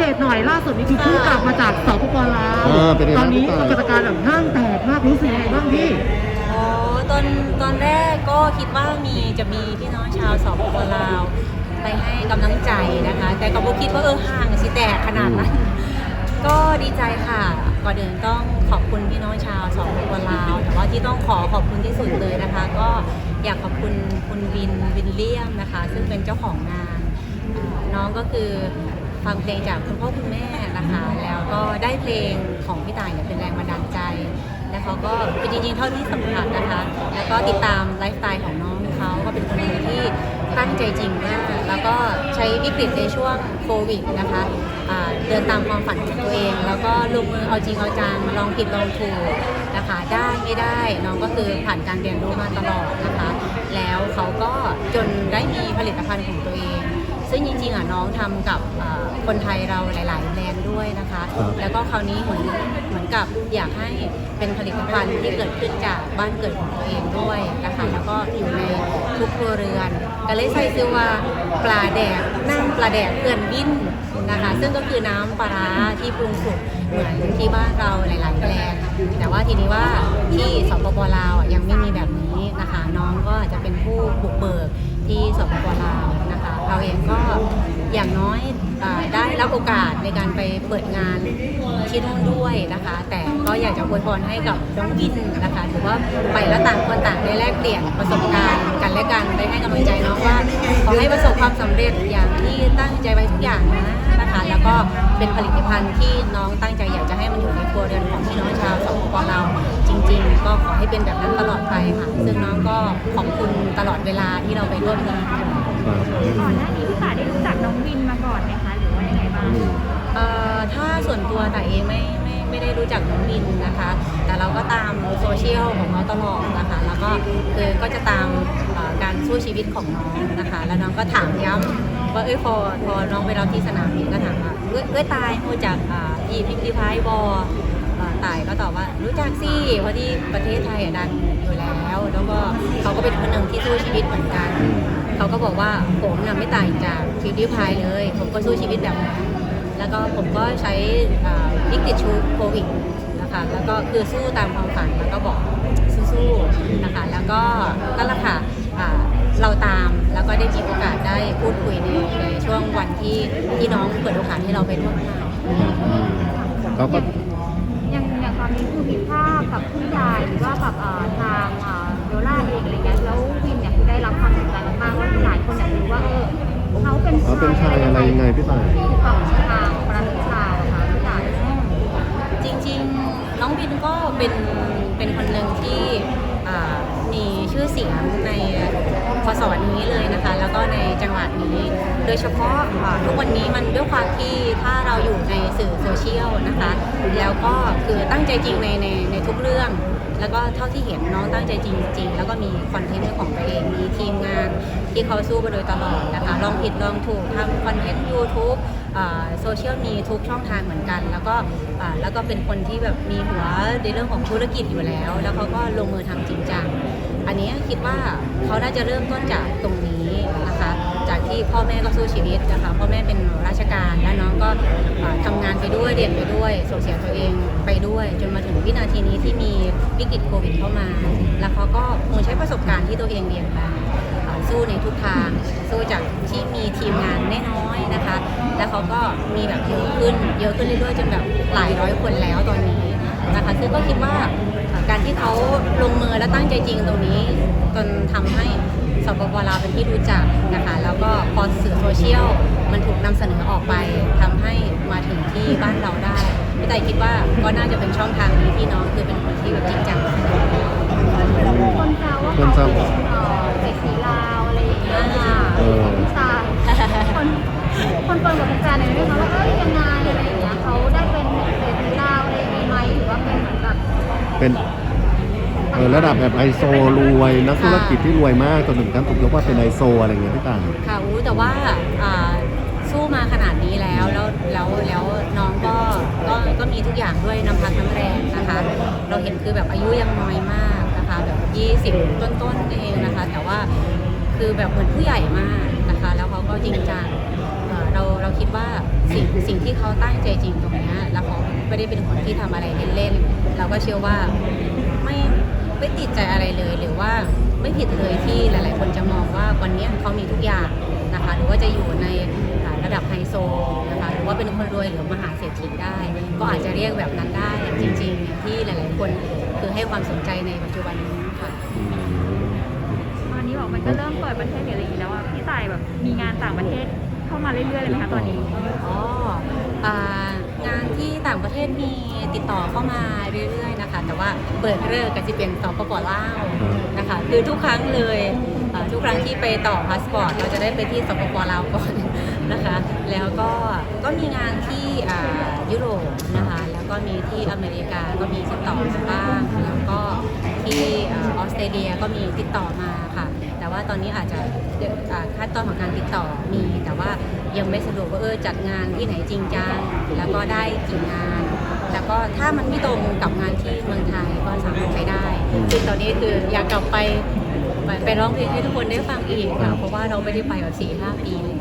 เดตหน่อยล่าสุดนี้คือเพิ่งกลับมาจากสปปลาวอ่าเป็นไงตอบ้านงนี้พี่ต่ายปรากฏการณ์แบบห้างแตกมากรู้สึกยังไงบ้างพี่อ๋อตอนตอนแรกก็คิดว่ามีจะมีพี่น้องชาวสปปลาว ไปให้กำลังใจนะคะ แต่ก็บ่คิดว่าเออห่างสิแตกขนาดนั้น ก็ดีใจค่ะก่อนอื่นต้องขอบคุณพี่น้องชาวสปปลาว แต่ว่าที่ต้องขอขอบคุณที่สุดเลยนะคะ ก็อยากขอบคุณคุณวินวินเลียมนะคะ ซึ่งเป็นเจ้าของงานเอ่อน้องก็คือ ฟังเพลงจากคุณพ่อคุณแม่นะคะ แล้วก็ได้เพลงของพี่ต่ายเนี่ยเป็นแรงบันดาลใจแล้วเขาก็คือจริงๆเท่าที่สัมผัสนะคะ แล้วก็ติดตามไลฟ์สไตล์ของน้องเขาก็เป็นคนหนึ่งที่ตั้งใจจริงมาก แล้วก็ใช้วิกฤตในช่วงโควิดนะคะเดินตามความฝันของตัวเอง แล้วก็ลงมือเอาจริงเอาจังลองผิดลองถูกนะคะ ได้ไม่ได้น้องก็คือผ่านการเรียนรู้มาตลอดนะคะ แล้วเขาก็จนได้มีผลิตภัณฑ์ของตัวเอง ซึ่งจริงๆอะน้องทำกับอ่าคนไทยเราหลาย ๆแบรนด์ด้วยนะคะครับแล้วก็คราวนี้เหมือนเหมือนกับอยากให้เป็นผลิตภัณฑ์ที่เกิดขึ้นจากบ้านเกิดของตัวเองด้วยนะคะแล้วก็อยู่ในทุกครัวเรือนก็เลยใส่ชื่อว่าปลาแดกนั่งปลาแดกเพื่อนวินนะคะซึ่งก็คือน้ำปลาร้าที่ปรุงสุกเหมือนที่บ้านเราหลาย ๆแบรนด์แต่ว่าทีนี้ว่าที่สปปลาวอะยังไม่ เราเองก็อย่างน้อยอได้รับโอกาสในการไปเปิดงานที่นู่นด้วยนะคะ แต่ก็อยากจะอวยพรให้กับน้องวินนะคะถือว่าไปแล้วต่างคนต่างได้แลกเปลี่ยนประสบการณ์กันและกันได้ให้กำลังใจน้องว่าขอให้ประสบความสำเร็จอย่างที่ตั้งใจไว้ทุกอย่างนะนะคะแล้วก็เป็นผลิตภัณฑ์ที่น้องตั้งใจอยากจะให้มันอยู่ในครัวเรือนของพี่น้องชาวสปปลาวจริง ๆ ก็ขอให้เป็นแบบนั้นตลอดไปค่ะซึ่งน้องก็ขอบคุณตลอดเวลาที่เราไปร่วมงาน ก่อนหน้านี้พี่ต่าได้รู้จักน้องวินมาก่อนไหมคะหรือว่ายังไงบ้างเอ่อถ้าส่วนตัวแต่เองไม่ไม่ไม่ได้รู้จักน้องวินนะคะ แต่เราก็ตามโซเชียลของเขาตลอดนะคะ แล้วก็คือก็จะตามเอ่อการสู้ชีวิตของน้องนะคะ แล้วน้องก็ถามย้ำว่าเอ้ยพอพอน้องไปรับที่สนามบินก็ถามว่าเอ้ยเอ้ยตายรู้จักอ่าพี่พิมพิพายบออ่าตายก็ตอบว่ารู้จักสิเพราะที่ประเทศไทยอะดังอยู่แล้ว แล้วก็เขาก็เป็นคนหนึ่งที่สู้ชีวิตเหมือนกัน เขาก็บอกว่าผมน่ะไม่ต่างจากพิมพิพายเลย ผมก็สู้ชีวิตแบบนั้นแล้วก็ผมก็ใช้วิกฤตชูโควิดนะคะแล้วก็คือสู้ตามความฝันแล้วก็บอกสู้ๆนะคะแล้วก็ก็ละค่ะเราตามแล้วก็ได้มีโอกาสได้พูดคุยในในช่วงวันที่ที่น้องเปิดโอกาสให้เราไปร่วมงานเขาก็อย่างอย่างตอนนี้คือมีภาพกับผู้ใหญ่หรือว่ากับทางเอ่อโยล่าเองอะไรเงี้ยแล้ววินเนี่ยคือได้รับความสนใจมาก เป็นชายอะไรยังไงพี่ต่ายที่ฝั่งทางประเทศชาวอะค่ะพี่ต่ายจริงๆ น้องบินก็เป็นเป็นคนหนึ่งที่มีชื่อเสียงใน พศนี้เลยนะคะ แล้วก็ในจังหวัดนี้ โดยเฉพาะทุกวันนี้มันด้วยความที่ถ้าเราอยู่ในสื่อโซเชียลนะคะ แล้วก็คือตั้งใจจริงในในในทุกเรื่อง แล้วก็เท่าที่เห็นน้องตั้งใจจริงๆแล้วก็มีคอนเทนต์ของตัวเองมีทีมงานที่เขาสู้มาโดยตลอดนะคะลองผิดลองถูกทำคอนเทนต์ YouTube โซเชียลมีทุกช่องทางเหมือนกัน แล้วก็แล้วก็เป็นคนที่แบบมีหัวในเรื่องของธุรกิจอยู่แล้ว แล้วเขาก็ลงมือทำจริงจัง อันนี้คิดว่าเขาน่าจะเริ่มต้นจากตรงนี้นะคะ จากที่พ่อแม่ก็สู้ชีวิตนะคะ พ่อแม่เป็นราชการและน้องก็อ่าทำงานไปด้วยเรียนไปด้วยส่งเสียตัวเองไปด้วย จนมาถึงวินาทีนี้ที่มีวิกฤตโควิดเข้ามา แล้วเขาก็คงใช้ประสบการณ์ที่ตัวเองเรียนมาสู้ในทุกทาง สู้จากที่มีทีมงานน้อยนะคะ แล้วเขาก็มีแบบเยอะขึ้น เยอะขึ้นเรื่อยๆจนแบบหลายร้อยคนแล้วตอนนี้นะคะซึ่งก็คิดว่า เขาลงมือและตั้งใจจริงตรงนี้จนทำให้สปปลาวเป็นที่รู้จักนะคะแล้วก็พอสื่อโซเชียลมันถูกนำเสนอออกไปทำให้มาถึงที่บ้านเราได้พี่ไต่คิดว่าก็น่าจะเป็นช่องทางนี้ที่น้องคือเป็นคนที่แบบจริงจังคนแซวว่าคนแซเขาเป็นเศรษฐีลาวอะไรอย่างเงี้ยค่ะเออพี่ตาคนคนเปิดกับแฟนๆเลยไหมคะว่าเอ้ยยังไงอะไรอย่างเงี้ยเขาได้เป็นเศรษฐีลาวอะไรอย่างงี้ไหมหรือว่าเป็นเหมือนแบบเป็น เออระดับแบบไอโซรวยนักธุรกิจที่รวยมากจนถึงขั้นถูกยกว่าเป็นไอโซอะไรเงี้ยพี่ต่ายค่ะอู้แต่ว่าอ่าสู้มาขนาดนี้แล้วแล้วแล้วแล้วน้องก็ก็ก็มีทุกอย่างด้วยน้ำพักน้ำแรงนะคะ เราเห็นคือแบบอายุยังน้อยมากนะคะแบบ20 ต้นๆเองนะคะ แต่ว่าคือแบบเหมือนผู้ใหญ่มากนะคะ แล้วเขาก็จริงจังเราเราคิดว่าสิ่งสิ่งที่เขาตั้งใจจริงตรงนี้แล้วเขาไม่ได้เป็นคนที่ทำอะไรเล่นๆเราก็เชื่อว่า ไม่ไม่ติดใจอะไรเลยหรือว่าไม่ผิดเลยที่หลาย ๆ คนจะมองว่าวันเนี้ยเขามีทุกอย่างนะคะหรือว่าจะอยู่ในอ่าระดับไฮโซนะคะหรือว่าเป็นคนรวยหรือมหาเศรษฐีได้ ก็อาจจะเรียกแบบนั้นได้จริง ๆ ที่หลาย ๆ คนคือให้ความสนใจในปัจจุบันนี้ค่ะตอนนี้บอกมันก็เริ่มเปิดประเทศหรืออะไรอย่างนี้แล้วอะพี่ต่ายแบบมีงานต่างประเทศเข้ามาเรื่อยๆเลยไหมคะตอนนี้อ๋ออ่า งานที่ต่างประเทศมีติดต่อเข้ามาเรื่อยๆนะคะ แต่ว่าเปิดเลิกก็จะเป็นสปปลาวนะคะคือทุกครั้งเลยทุกครั้งที่ไปต่อพาสปอร์ตเราจะได้ไปที่สปปลาวก่อนนะคะ แล้วก็ก็มีงานที่ยุโรปนะคะ แล้วก็มีที่อเมริกาก็มีติดต่อมาบ้างแล้วก็ ตรเลียก็มีติดต่อมาค่ะ แต่ว่าตอนนี้อาจจะขั้นตอนของการติดต่อมี แต่ว่ายังไม่สะดวกว่าเออจัดงานที่ไหนจริงจังแล้วก็ได้กี่งาน แล้วก็ถ้ามันไม่ตรงกับงานที่เมืองไทยก็สามารถไปได้ซึ่งตอนนี้คืออยากกลับไปไปไปร้องเพลงให้ทุกคนได้ฟังอีกค่ะเพราะว่าเราไม่ได้ไปแบบสี่ห้าปีเลย